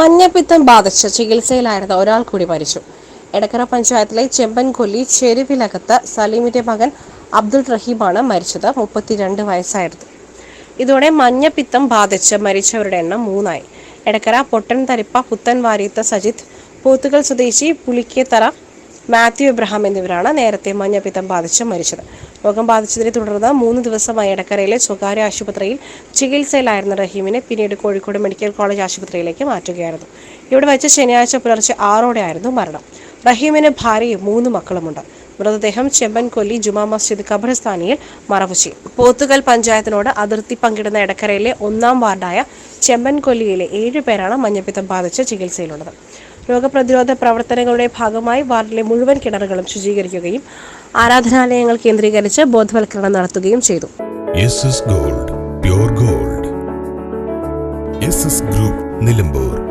മഞ്ഞപ്പിത്തം ബാധിച്ച് ചികിത്സയിലായിരുന്ന ഒരാൾ കൂടി മരിച്ചു. എടക്കര പഞ്ചായത്തിലെ ചെമ്പൻകൊല്ലി ചെരുവിലകത്ത് സലീമിന്റെ മകൻ അബ്ദുൾ റഹീമാണ് മരിച്ചത്. മുപ്പത്തിരണ്ട് വയസ്സായിരുന്നു. ഇതോടെ മഞ്ഞപ്പിത്തം ബാധിച്ച് മരിച്ചവരുടെ എണ്ണം മൂന്നായി. എടക്കര പൊട്ടൻതരിപ്പ പുത്തൻവാരിയത്ത് സജിത് പോത്തുകൾ സ്വദേശി പുളിക്കേത്തറ മാത്യു എബ്രഹാം എന്നിവരാണ് നേരത്തെ മഞ്ഞപ്പിത്തം ബാധിച്ച് മരിച്ചത്. രോഗം ബാധിച്ചതിനെ തുടർന്ന് മൂന്ന് ദിവസമായി എടക്കരയിലെ സ്വകാര്യ ആശുപത്രിയിൽ ചികിത്സയിലായിരുന്ന റഹീമിനെ പിന്നീട് കോഴിക്കോട് മെഡിക്കൽ കോളേജ് ആശുപത്രിയിലേക്ക് മാറ്റുകയായിരുന്നു. ഇവിടെ വെച്ച് ശനിയാഴ്ച പുലർച്ചെ ആറോടെയായിരുന്നു മരണം. റഹീമിന് ഭാര്യയും മൂന്ന് മക്കളുമുണ്ട്. മൃതദേഹം ചെമ്പൻകൊല്ലി ജുമാ മസ്ജിദ് ഖബർസ്ഥാനിയിൽ മറവു ചെയ്യും. പോത്തുകൽ പഞ്ചായത്തിനോട് അതിർത്തി പങ്കിടുന്ന എടക്കരയിലെ ഒന്നാം വാർഡായ ചെമ്പൻകൊല്ലിയിലെ ഏഴ് പേരാണ് മഞ്ഞപ്പിത്തം ബാധിച്ച് ചികിത്സയിലുള്ളത്. രോഗപ്രതിരോധ പ്രവർത്തനങ്ങളുടെ ഭാഗമായി വാർഡിലെ മുഴുവൻ കിണറുകളും ശുചീകരിക്കുകയും ആരാധനാലയങ്ങൾ കേന്ദ്രീകരിച്ച് ബോധവൽക്കരണം നടത്തുകയും ചെയ്തു. Gold gold. ഗ്രൂപ്പ് നിലമ്പൂർ.